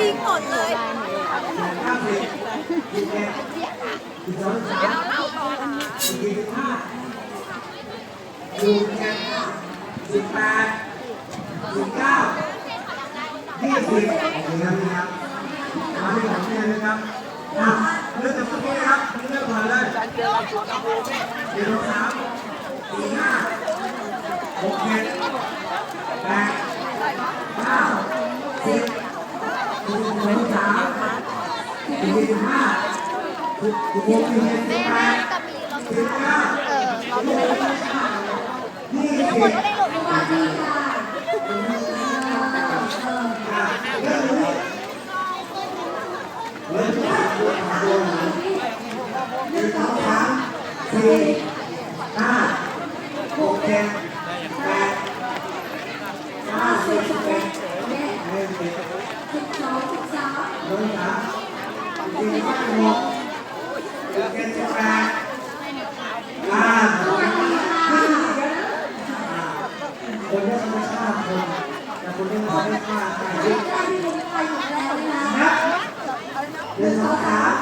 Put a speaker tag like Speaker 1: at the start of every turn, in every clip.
Speaker 1: ทิ้งหมดเลย
Speaker 2: สิบแปดสิบเก้ายี่สิบนะครับมาที่ของเนี่ยนะครับอะเรื่องจากตรงนี้นะครับเรื่องก่อนเลยเดี๋ยวสามสี่ห้า หกเจ็ดแปดเก้าสิบสิบสองสามสี่สิบห้าสิบหกสิบเจ็ดสิบแปดสิบเก้า
Speaker 1: เออราไม่ได้หลบ
Speaker 2: ยี่สิบ
Speaker 1: ไม่ได้หลบ
Speaker 2: สี่ห้าหกเจ็ดแปดเก้าสิบหนึ่งสองสามหนึ่งสามสี่ห้าหกเจ็ด เจ็ดสิบแปดห้าหกคนที่เขาฆ่าคนแต่คนที่เขาไม่ฆ่าใครนับหนึ่งสองสาม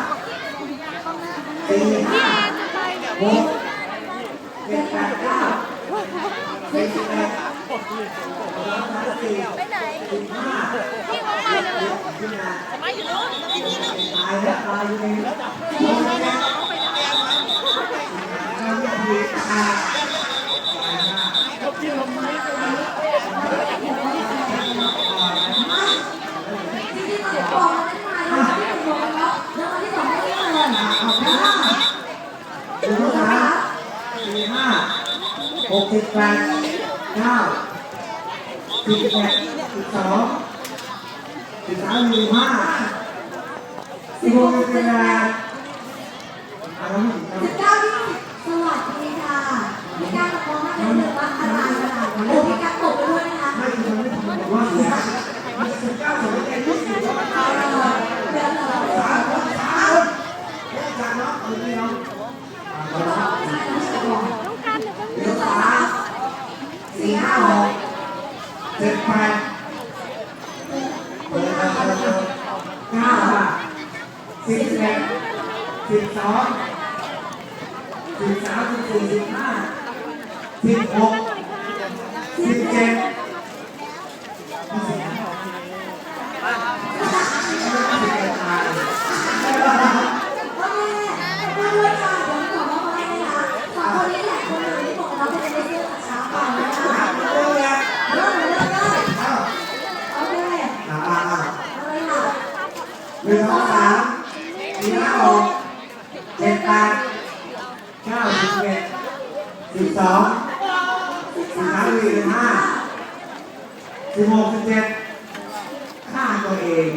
Speaker 2: สี่ห้าหกเจ็ดแปดเก้า สิบสิบเอ็ดสองสามสี่
Speaker 1: ไปไหน
Speaker 2: สิบห้า
Speaker 1: พี่เขาไปแล้ว
Speaker 2: สิบแปด
Speaker 1: มาอยู่นู้น
Speaker 2: ตายแล้วตายอยู่ในหกเจ็ดเก้าสิบแปด หนึ่งสามสี่ห้า หกสิบแปดเก้าสิบเอ็ดสิบสองสิบสามสิบห้าสิบหกสิบเจ็ดอะไรนี่
Speaker 3: สิบเก้ายี่สิบสวัสดีค่ะพี่การตะโกนให้เลยว่าอะไรอะไรโอ้พี่การตบไปด้วยนะคะ
Speaker 2: ไม่คือมันไม่ทำแบบว่าสิบสิบเก้าสิบเอ็ดยี่สิบ
Speaker 3: เอาเลยเดี๋ยวเรา
Speaker 2: สามคนสามคนเล่นกันเนาะเอาดีเนาะเอาละ
Speaker 1: ต้องการหรือต้อง
Speaker 2: เดี๋ยวสาม สี่ห้าหกเจ็ดแปดเปิดเปิดเปิดเปิดเก้าสิบเอ็ดสิบสองสิบสามสิบสี่สิบห้าสิบหกสิบเจ็ด ห
Speaker 3: นึ่งสอ
Speaker 2: งสามสี่ห้าหกเจ็ดแปดเก้าสิบเอ็ดสิบสองสิบสามสิบสี่สิบห้าสิบหกสิบเจ็ดฆ่าตัวเอง